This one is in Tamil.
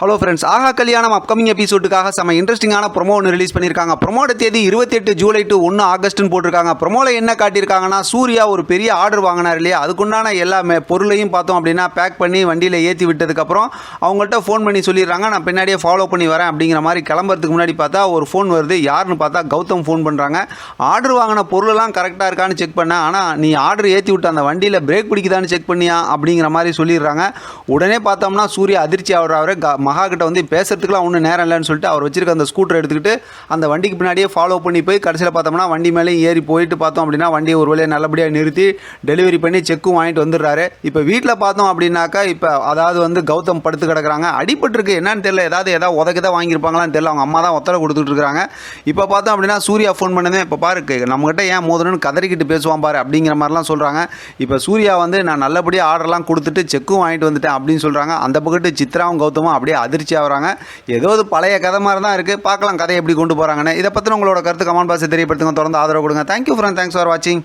ஹலோ ஃப்ரெண்ட்ஸ் ஆஹா கல்யாணம் அப்கமிங் எபிசோடுக்காக செம்ம இன்ட்ரெஸ்டிங்கான ப்ரொமோ ஒன்று ரிலீஸ் பண்ணியிருக்காங்க ப்ரொமோட தேதி இருபத்தெட்டு ஜூலை டு ஒன்று ஆகஸ்ட்னு போட்டிருக்காங்க. ப்ரொமோவில் என்ன காட்டியிருக்காங்கன்னா சூர்யா ஒரு பெரிய ஆர்டர் வாங்கினார் இல்லையா? அதுக்குண்டான எல்லா பொருளையும் பார்த்தோம் அப்படின்னா பேக் பண்ணி வண்டியில் ஏற்றி விட்டதுக்கப்புறம் அவங்கள்ட்ட ஃபோன் பண்ணி சொல்லிடுறாங்க. நான் பின்னாடியே ஃபாலோ பண்ணி வரேன் அப்படிங்கிற மாதிரி கிளம்புறதுக்கு முன்னாடி பார்த்தா ஒரு ஃபோன் வருது. யாருன்னு பார்த்தா கௌதம் ஃபோன் பண்ணுறாங்க ஆர்டர் வாங்கின பொருளெல்லாம் கரெக்டாக இருக்கான்னு செக் பண்ணேன் ஆனால் நீ ஆர்டர் ஏற்றி விட்ட அந்த வண்டியில் பிரேக் பிடிக்குதான்னு செக் பண்ணியா அப்படிங்கிற மாதிரி சொல்லிடுறாங்க. உடனே பார்த்தோம்னா சூர்யா அதிர்ச்சி ஆகுறாரு. மகா கிட்ட வந்து பேசுறதுக்குலாம் ஒன்றும் நேரம் இல்லைன்னு சொல்லிட்டு அவர் வச்சிருக்க அந்த ஸ்கூட்டர் எடுத்துக்கிட்டு அந்த வண்டிக்கு பின்னாடியே ஃபாலோ பண்ணி போய் கடைசியில் பார்த்தோம்னா வண்டி மேலேயும் ஏறி போயிட்டு பார்த்தோம் அப்படின்னா வண்டியை ஒரு வழியாக நல்லபடியாக நிறுத்தி டெலிவரி பண்ணி செக்கும் வாங்கிட்டு வந்துடுறாரு. இப்போ வீட்டில் பார்த்தோம் அப்படின்னாக்கா இப்போ அதாவது வந்து கௌதம் படுத்து கிடக்குறாங்க. அடிபட்டுருக்கு. என்னன்னு தெரியல. ஏதாவது ஏதாவது உதக்கு தான் வாங்கியிருப்பாங்களான்னு தெரியல. அவங்க அம்மா தான் ஒத்தரை கொடுத்துட்டு இருக்காங்க. இப்போ பார்த்தோம் அப்படின்னா சூர்யா ஃபோன் பண்ணதே இப்போ பாருக்கு நம்மகிட்ட ஏன் மோதணும்னு கதறிக்கிட்டு பேசுவான் பாரு அப்படிங்கிற மாதிரிலாம் சொல்கிறாங்க இப்போ சூர்யா வந்து நான் நல்லபடியாக ஆர்டர்லாம் கொடுத்துட்டு செக்கும் வாங்கிட்டு வந்துட்டேன் அப்படின்னு சொல்கிறாங்க அந்த பக்கத்து சித்ராவும் கௌதமும் அப்படியே அதிர்ச்சி ஆகிறாங்க. ஏதோ ஒரு பழைய கதை மாதிரி தான் இருக்குது பார்க்கலாம் கதையை எப்படி கொண்டு போகிறாங்கன்னு இதை பற்றின உங்களோட கருத்து கமெண்ட் பாக்ஸை தெரியப்படுத்துங்க. தொடர்ந்து ஆதரவு கொடுங்க. தேங்க்யூ ஃப்ரெண்ட் தேங்க்ஸ் ஃபார் வாட்சிங்